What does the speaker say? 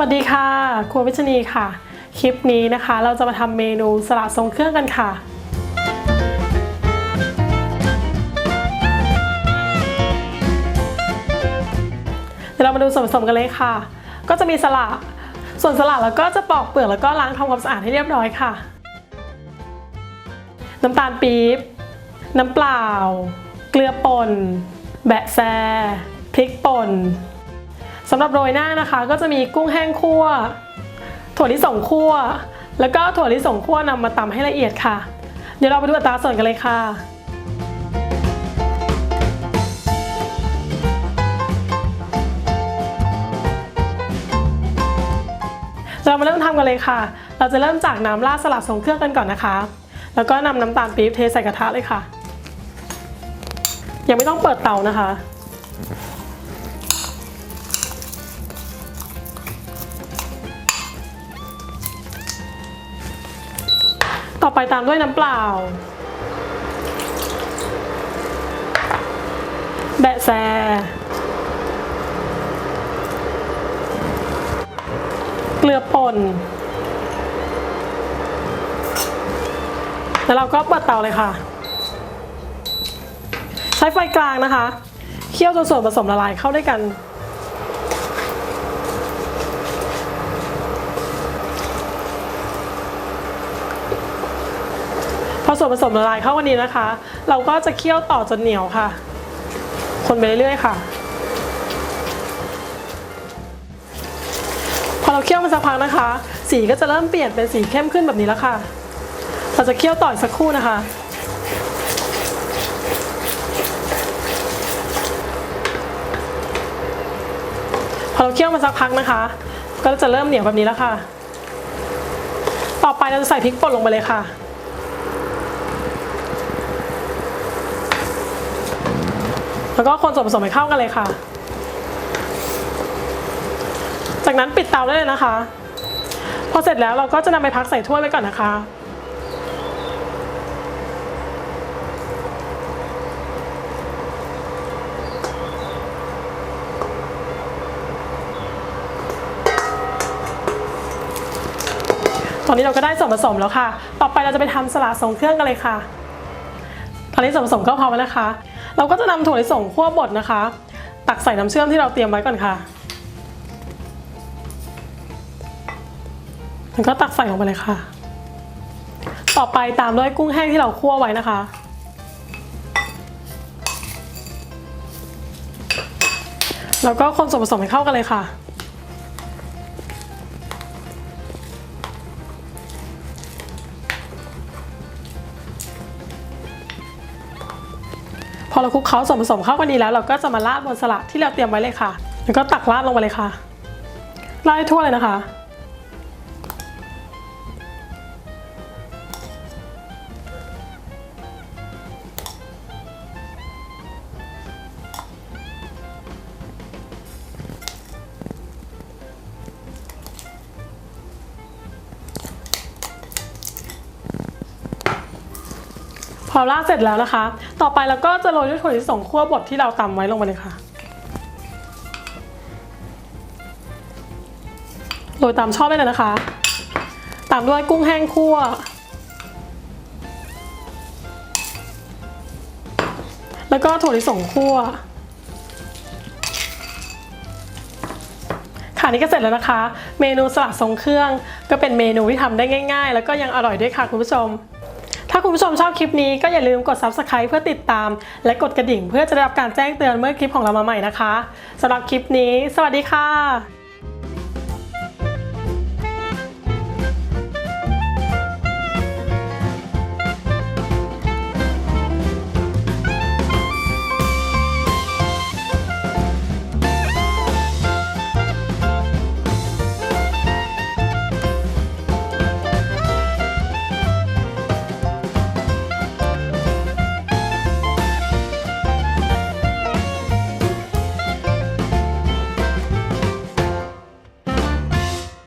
วัสดีค่ะ ครัววิชนีค่ะ คลิปนี้นะคะเราจะมาทำเมนูสลัดทรงเครื่องกันค่ะ เดี๋ยวเรามาดูส่วนผสมกันเลยค่ะ ก็จะมีสลัดส่วนสลัดแล้วก็จะปอกเปลือกแล้วก็ล้างทำความสะอาดให้เรียบร้อยค่ะ น้ำตาลปี๊บ น้ำเปล่า เกลือป่น แบะแซพริกป่น สำหรับโรยหน้านะคะ ก็จะมีกุ้งแห้งคั่ว ถั่วลิสงคั่ว แล้วก็ถั่วลิสงคั่วนำมาตำให้ละเอียดค่ะ เดี๋ยวเราไปดูอัตราส่วนกันเลยค่ะเรามาเริ่มทำกันเลยค่ะ เราจะเริ่มจากน้ำราดสลัดทรงเครื่องกันก่อนนะคะ แล้วก็นำน้ำตาลปี๊บเทใส่กระทะเลยค่ะ ยังไม่ต้องเปิดเตานะคะ ต่อไปตามด้วยน้ำเปล่า แบะแซเกลือป่น แล้วเราก็เปิดเตาเลยค่ะ ใช้ไฟกลางนะคะ เคี่ยวจนส่วนผสมละลายเข้าด้วยกัน พอส่วนผสมละลายเข้ากันดีนะคะ เราก็จะเคี่ยวต่อจนเหนียวค่ะ คนไปเรื่อยๆค่ะ พอเราเคี่ยวมาสักพักนะคะ สีก็จะเริ่มเปลี่ยนเป็นสีเข้มขึ้นแบบนี้แล้วค่ะ เราจะเคี่ยวต่ออีกสักครู่นะคะพอเราเคี่ยวมาสักพักนะคะ ก็จะเริ่มเหนียวแบบนี้แล้วค่ะ ต่อไปเราจะใส่พริกป่นลงไปเลยค่ะ แล้วก็คนส่วนผสมให้เข้ากันเลยค่ะ จากนั้นปิดเตาได้เลยนะคะ พอเสร็จแล้วเราก็จะนำไปพักใส่ถ้วยไว้ก่อนนะคะตอนนี้เราก็ได้ส่วนผสมแล้วค่ะ ต่อไปเราจะไปทำสลัดทรงเครื่องกันเลยค่ะ ตอนนี้ส่วนผสมก็พร้อมแล้วนะคะ เราก็จะนำถั่วลิสงคั่วบดนะคะ ตักใส่น้ำเชื่อมที่เราเตรียมไว้ก่อนค่ะแล้วก็ตักใส่ลงไปเลยค่ะ ต่อไปตามด้วยกุ้งแห้งที่เราคั่วไว้นะคะ แล้วก็คนส่วนผสมให้เข้ากันเลยค่ะ อเราคลุกเคล้าส่วนผสมเข้ากันดีแล้ว เราก็จะมาราดบนสลัดที่เราเตรียมไว้เลยค่ะ แล้วก็ตักราดลงไปเลยค่ะราดทั่วเลยนะคะ อราดเสร็จแล้วนะคะ ต่อไปเราก็จะโรยด้วยถั่วลิสงคั่วบดที่เราตำไว้ลงไปเลยค่ะ โรยตามชอบได้เลยนะคะ ตามด้วยกุ้งแห้งคั่ว แล้วก็ถั่วลิสงคั่ว ค่ะนี่ก็เสร็จแล้วนะคะ เมนูสลัดทรงเครื่อง ก็เป็นเมนูที่ทำได้ง่าย ๆ แล้วก็ยังอร่อยด้วยค่ะคุณผู้ชมาคุณผู้ชมชอบคลิปนี้ก็อย่าลืมกด subscribe เพื่อติดตาม และกดกระดิ่งเพื่อจะได้รับการแจ้งเตือนเมื่อคลิปของเรามาใหม่นะคะสำหรับคลิปนี้ สวัสดีค่ะ